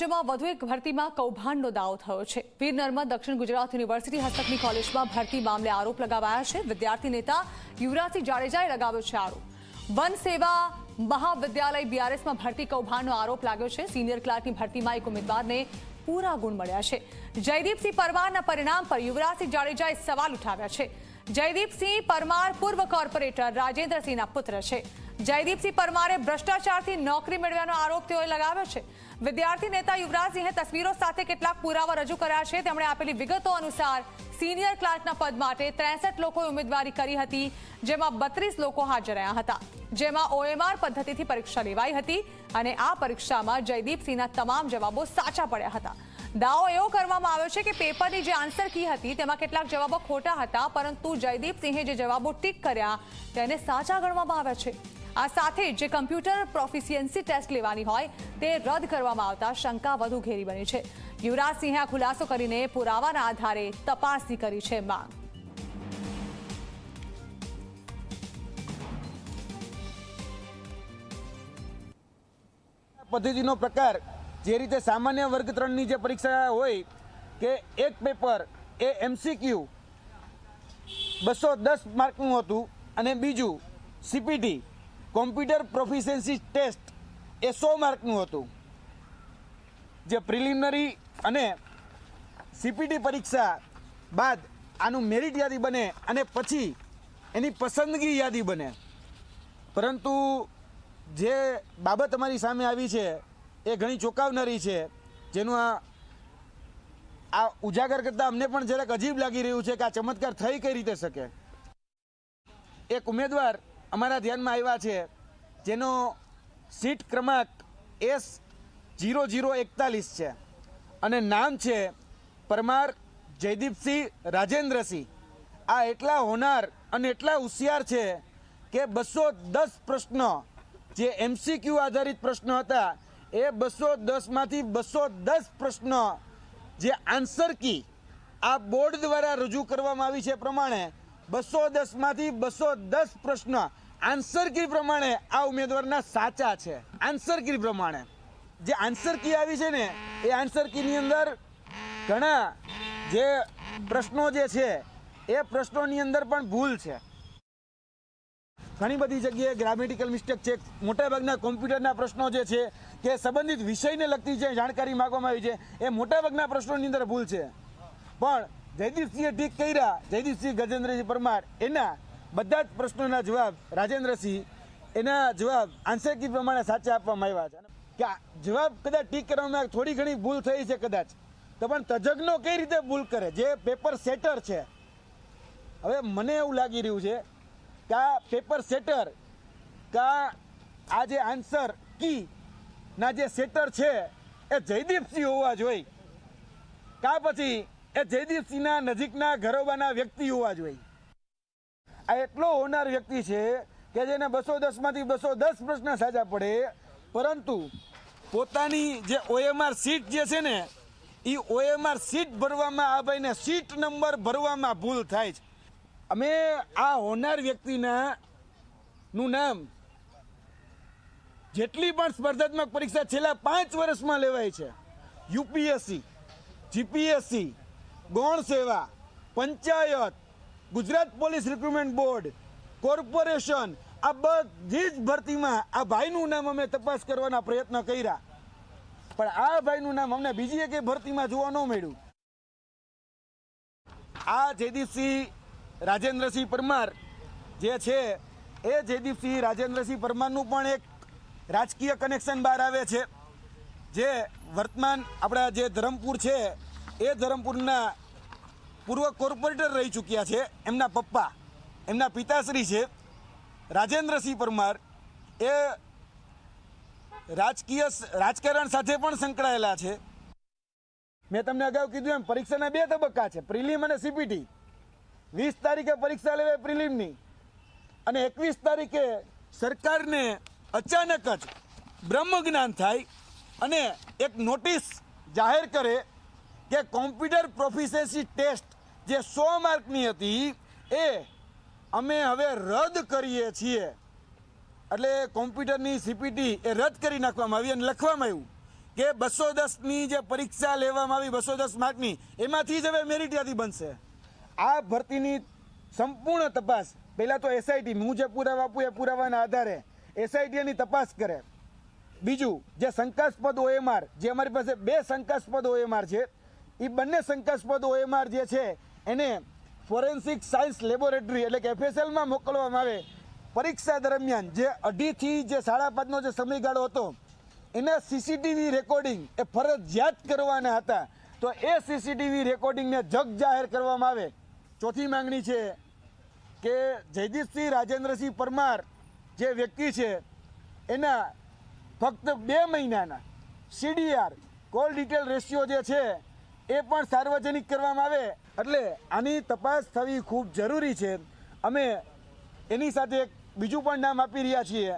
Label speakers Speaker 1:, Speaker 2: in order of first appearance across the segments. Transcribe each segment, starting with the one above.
Speaker 1: રાજ્યમાં વધુ એક ભરતીમાં કૌભાંડનો દાવો થયો છે. વીર નર્મદ દક્ષિણ ગુજરાત યુનિવર્સિટી હસ્તકની કોલેજમાં ભરતી મામલે આરોપ લગાવાયા છે. વિદ્યાર્થી નેતા યુવરાજસિંહ જાડેજાએ લગાવ્યો છે આરોપ. વન સેવા મહાવિદ્યાલય બીઆરએસમાં ભરતી કૌભાંડનો આરોપ લાગ્યો છે. સિનિયર ક્લાર્કની ભરતીમાં એક ઉમેદવારને પૂરા ગુણ મળ્યા છે. જયદીપસિંહ પરમારના પરિણામ પર યુવરાજસિંહ જાડેજાએ સવાલ ઉઠાવ્યા છે. જયદીપસિંહ પરમાર પૂર્વ કોર્પોરેટર, રાજેન્દ્રસિંહના પુત્ર છે. જયદીપસિંહ પરમારે ભ્રષ્ટાચારથી નોકરી મેળવ્યાનો આરોપ તેઓએ લગાવ્યો છે. વિદ્યાર્થી નેતા યુવરાજસિંહે તસવીરો સાથે કેટલાક પુરાવા રજૂ કર્યા છે. તેમણે આપેલી વિગતો અનુસાર સિનિયર ક્લાર્કના પદ માટે ત્રેસઠ લોકોએ ઉમેદવારી કરી હતી, જેમાં બત્રીસ લોકો હાજર રહ્યા હતા. જેમાં ઓએમઆર પદ્ધતિથી પરીક્ષા લેવાઈ હતી અને આ પરીક્ષામાં જયદીપસિંહના તમામ જવાબો સાચા પડ્યા હતા. દાવો એવો કરવામાં આવ્યો છે કે પેપરની જે આન્સર કી હતી તેમાં કેટલાક જવાબો ખોટા હતા, પરંતુ જયદીપસિંહે જે જવાબો ટીક કર્યા તેને સાચા ગણવામાં આવ્યા છે. આ સાથે જ કમ્પ્યુટર પ્રોફિશિયન્સી ટેસ્ટ લેવાની હોય તે રદ કરવામાં આવતા શંકા વધુ ઘેરી બની છે. યુવરાજસિંહે આ ખુલાસો કરીને પુરાવાના આધારે તપાસની કરી છે માંગ.
Speaker 2: પદ્ધતિનો પ્રકાર જે રીતે સામાન્ય વર્ગ ત્રણની જે પરીક્ષા હોય કે એક પેપર એ એમસીક્યુ બસો દસ માર્કનું હતું અને બીજું સીપીટી કોમ્પ્યુટર પ્રોફિશિયન્સી ટેસ્ટ એ સો માર્કનું હતું. જે પ્રિલિમિનરી અને સીપીટી પરીક્ષા બાદ આનું મેરિટ યાદી બને અને પછી એની પસંદગી યાદી બને. પરંતુ જે બાબત અમારી સામે આવી છે એ ઘણી ચોંકાવનારી છે. જેનું આ આ ઉજાગર કરતાં અમને પણ જરાક અજીબ લાગી રહ્યું છે કે આ ચમત્કાર થઈ કઈ રીતે શકે? એક ઉમેદવાર અમારા ધ્યાનમાં આવ્યા છે, જેનો સીટ ક્રમાંક એસ જીરો જીરો એકતાલીસ છે. અને નામ છે પરમાર જયદીપસિંહ રાજેન્દ્રસિંહ. આ એટલા હોનાર અને એટલા હોશિયાર છે કે બસો દસ પ્રશ્નો, જે એમસીક્યુ આધારિત પ્રશ્નો હતા, એ બસો દસમાંથી બસો દસ પ્રશ્નો, જે આન્સર કી આ બોર્ડ દ્વારા રજૂ કરવામાં આવી છે પ્રમાણે બસો દસમાંથી બસો દસ પ્રશ્ન. આન્સર કી પ્રમાણે આ ઉમેદવારના સાચા છે. આન્સર કી પ્રમાણે. જે આન્સર કી આવી છે ને, એ આન્સર કીની અંદર ઘણા જે પ્રશ્નો જે છે, એ પ્રશ્નોની અંદર પણ ભૂલ છે. ઘણી બધી જગ્યાએ ગ્રામેટિકલ મિસ્ટેક છે. મોટાભાગના કોમ્પ્યુટરના પ્રશ્નો જે છે, કે સંબંધિત વિષયને લગતી જે જાણકારી માગવામાં આવી છે, એ મોટાભાગના પ્રશ્નોની અંદર ભૂલ છે. પણ જયદીપસિંહે ઠીક કર્યા. જયદીપસિંહ ગજેન્દ્રસિંહ પરમાર, એના બધા જ પ્રશ્નોના જવાબ રાજેન્દ્રસિંહ, એના જવાબ આન્સર કી પ્રમાણે સાચા આપવામાં આવ્યા છે. કે જવાબ કદાચ ઠીક કરવામાં થોડી ઘણી ભૂલ થઈ છે કદાચ. તો પણ તજજ્ઞો કઈ રીતે ભૂલ કરે? જે પેપર સેટર છે. હવે મને એવું લાગી રહ્યું છે કે આ પેપર સેટર, કા આ જે આન્સર કી, ના જે સેટર છે, એ જયદીપસિંહ હોવા જોઈએ. કા પછી એ જયદીપસિંહના નજીકના ઘરોબાના વ્યક્તિ હોવા જોઈએ. આ એટલો હોનાર વ્યક્તિ છે કે જેને બસો દસમાંથી બસો દસ પ્રશ્ન સાજા પડે, પરંતુ પોતાની જે ઓએમઆર સીટ જે છે ને એ ઓએમઆર સીટ ભરવામાં, આ ભાઈને સીટ નંબર ભરવામાં ભૂલ થાય છે. અમે આ હોનાર વ્યક્તિના નું નામ જેટલી પણ સ્પર્ધાત્મક પરીક્ષા છેલ્લા પાંચ વર્ષમાં લેવાય છે. યુપીએસસી, જીપીએસસી ગૌણ સેવા, panchayat, Gujarat police recruitment board, corporation, આ બધી જ ભરતીમાં આ ભાઈનું નામ અમે તપાસ કરવાના પ્રયત્ન કર્યા. પણ આ ભાઈનું નામ અમને બીજી એક ભરતીમાં જોવા ન મળ્યું. આ જયદીપસિંહ રાજેન્દ્રસિંહ પરમાર જે છે, એ જયદીપસિંહ રાજેન્દ્રસિંહ પરમારનું પણ એક રાજકીય કનેક્શન બહાર આવે છે. જે વર્તમાન આપણા જે ધરમપુર છે, એ ધરમપુરના પૂર્વ કોર્પોરેટર રહી ચૂક્યા છે, એમના પપ્પા, એમના પિતાશ્રી છે, રાજેન્દ્રસિંહ પરમાર. એ રાજકીય રાજકારણ સાથે પણ સંકળાયેલા છે. મેં તમને અગાઉ કીધું એમ, પરીક્ષાના બે તબક્કા છે, પ્રિલિમ અને સીપીટી. વીસ તારીખે પરીક્ષા લેવાય પ્રિલિમની અને એકવીસ તારીખે સરકારને અચાનક જ બ્રહ્મ જ્ઞાન થાય અને એક નોટિસ જાહેર કરે કે કોમ્પ્યુટર પ્રોફિશિયન્સી ટેસ્ટ જે સો માર્કની હતી, એ અમે હવે રદ કરીએ છીએ. એટલે કોમ્પ્યુટરની સીપીટી એ રદ કરી નાખવામાં આવી અને લખવામાં આવ્યું કે બસો દસની જે પરીક્ષા લેવામાં આવી, બસો દસ માર્કની, એમાંથી જ હવે મેરિટ યાદી બનશે. આ ભરતીની સંપૂર્ણ તપાસ, પહેલાં તો એસઆઈટી હું જે પુરાવા આપું એ પુરાવાના આધારે એસઆઈટીની તપાસ કરે. બીજું, જે શંકાસ્પદ ઓએમઆર જે અમારી પાસે બે શંકાસ્પદ ઓએમઆર છે એ બંને શંકાસ્પદ ઓએમઆર જે છે, એને ફોરેન્સિક સાયન્સ લેબોરેટરી એટલે કે એફએસએલમાં મોકલવામાં આવે. પરીક્ષા દરમિયાન જે અઢીથી જે સાડા પાંચનો જે સમયગાળો હતો, એના સીસીટીવી રેકોર્ડિંગ એ ફરજિયાત કરવાના હતા. તો એ સીસીટીવી રેકોર્ડિંગને જગ જાહેર કરવામાં આવે. ચોથી માંગણી છે કે જયદીપસિંહ રાજેન્દ્રસિંહ પરમાર જે વ્યક્તિ છે, એના ફક્ત બે મહિનાના સીડીઆર કોલ ડિટેલ રેશિયો જે છે એ પણ સાર્વજનિક કરવામાં આવે. એટલે આની તપાસ થવી ખૂબ જરૂરી છે. અમે એની સાથે એક બીજું પણ નામ આપી રહ્યા છીએ.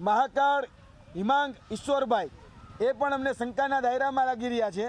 Speaker 2: મહાકાળ હિમાંગ ઈશ્વરભાઈ એ પણ અમને શંકાના દાયરામાં લાગી રહ્યા છે.